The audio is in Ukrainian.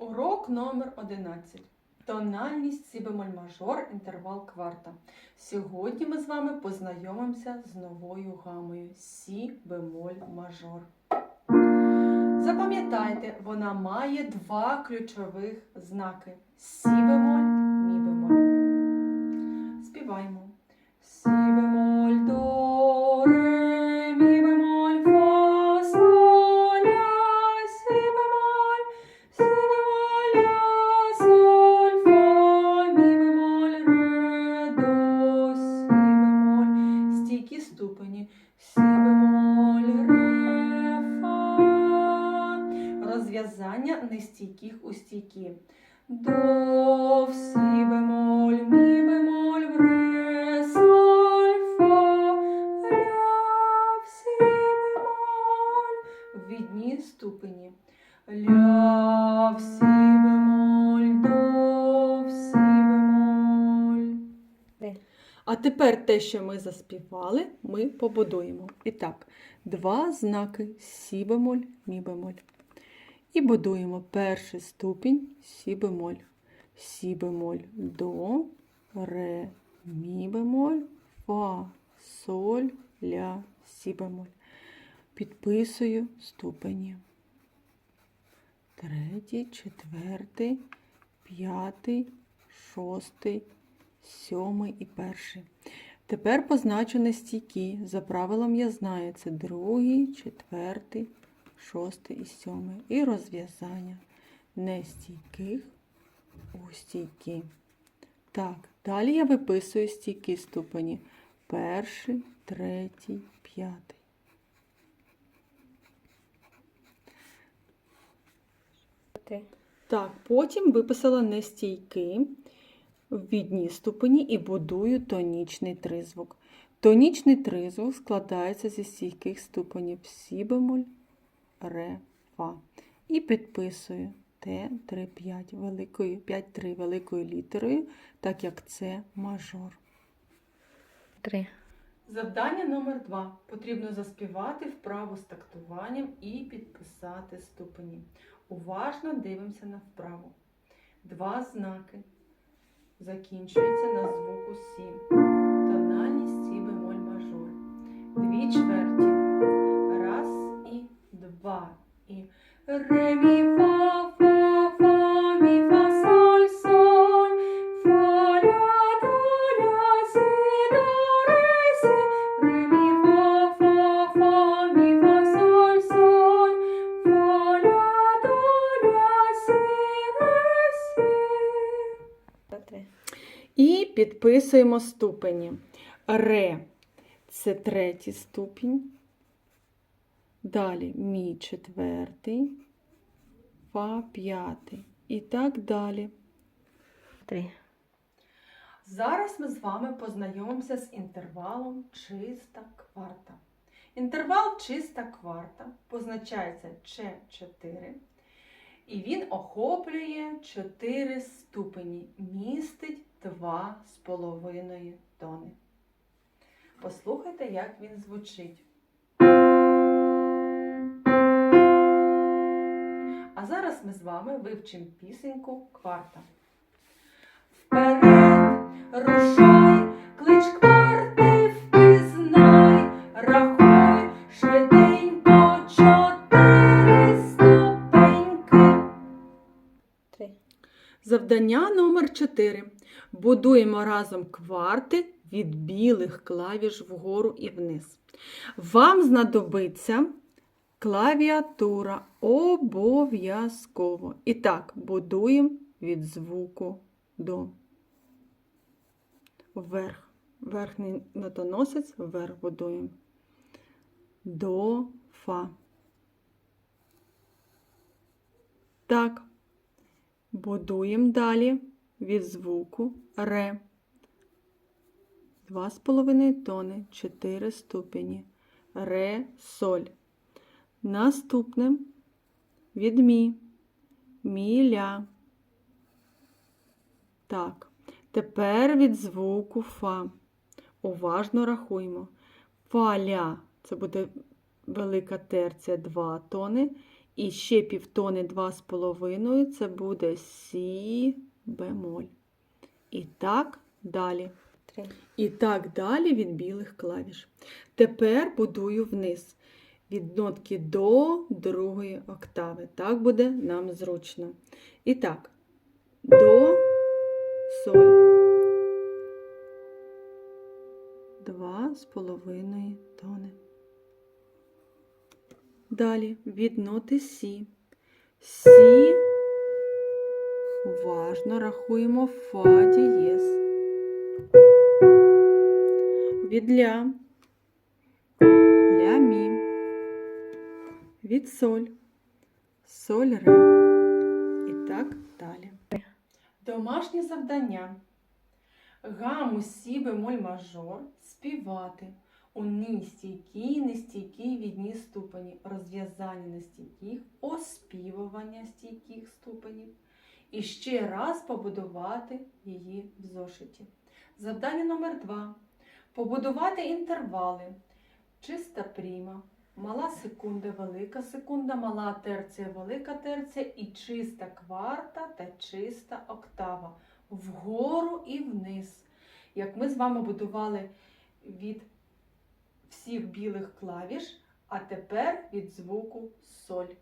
Урок номер 11. Тональність сі бемоль мажор, інтервал кварта. Сьогодні ми з вами познайомимося з новою гамою сі бемоль мажор. Запам'ятайте, вона має два ключових знаки: сі бемоль, мі бемоль. Співаємо. Сі бемоль, ступені. Сі бемоль, ре, фа. Розв'язання нестійких у стійкі. До, в, А тепер те, що ми заспівали, ми побудуємо. І так, два знаки сі бемоль, мі бемоль. І будуємо перший ступінь сі бемоль. Сі бемоль до, ре, мі бемоль, фа, соль, ля, сі бемоль. Підписую ступені. Третій, четвертий, п'ятий, шостий, сьомий і перший. Тепер позначу нестійкі. За правилом я знаю, це другий, четвертий, шостий і сьомий. І розв'язання нестійких у стійкі. Так, далі я виписую стійкі ступені. Перший, третій, п'ятий. Так, потім виписала нестійки в відній ступені і будую тонічний тризвук. Тонічний тризвук складається зі стійких ступенів сі бемоль, ре, фа. І підписую Т3-5 великою, 5-3 великою літерою, так як це мажор. Три. Завдання номер 2 Потрібно заспівати вправу з тактуванням і підписати ступені. Уважно дивимося на вправу. Два знаки закінчуються на звуку Сі. Тональність Сі бемоль мажор. Дві чверті. Раз і два. І ре, мі, Три. І підписуємо ступені. Ре це третій ступінь. Далі мі четвертий, фа п'ятий. І так далі. Три. Зараз ми з вами познайомимося з інтервалом чиста кварта. Інтервал чиста кварта позначається Ч4. І він охоплює 4 ступені, містить 2,5 тони. Послухайте, як він звучить. А зараз ми з вами вивчимо пісеньку кварта. Вперед, рушай, Завдання номер 4. Будуємо разом кварти від білих клавіш вгору і вниз. Вам знадобиться клавіатура обов'язково. І так, будуємо від звуку до. Вверх. Верхній нотоносець вверх будуємо. До, фа. Так. Будуємо далі від звуку ре. Два з половиною тони, 4 ступені. Ре, соль. Наступне від мі. Мі, ля. Так. Тепер від звуку фа. Уважно рахуємо. Фа, ля. Це буде велика терція 2 тони. І ще півтони два з половиною це буде сі бемоль. І так далі. І так далі від білих клавіш. Тепер будую вниз. Від нотки до другої октави. Так буде нам зручно. І так, до, соль. Два з половиною тони. Далі від ноти Сі. Сі. Уважно рахуємо фа дієс. Від ля. Ля мі. Від соль. Соль ре. І так далі. Домашнє завдання. Гаму сі бемоль мажор співати у нестійкій, нестійкій відні ступені, розв'язання нестійких, оспівування стійких ступенів. І ще раз побудувати її в зошиті. Завдання номер 2 Побудувати інтервали. Чиста пріма, мала секунда, велика секунда, мала терція, велика терція і чиста кварта та чиста октава. Вгору і вниз. Як ми з вами будували від всіх білих клавіш, а тепер від звуку соль.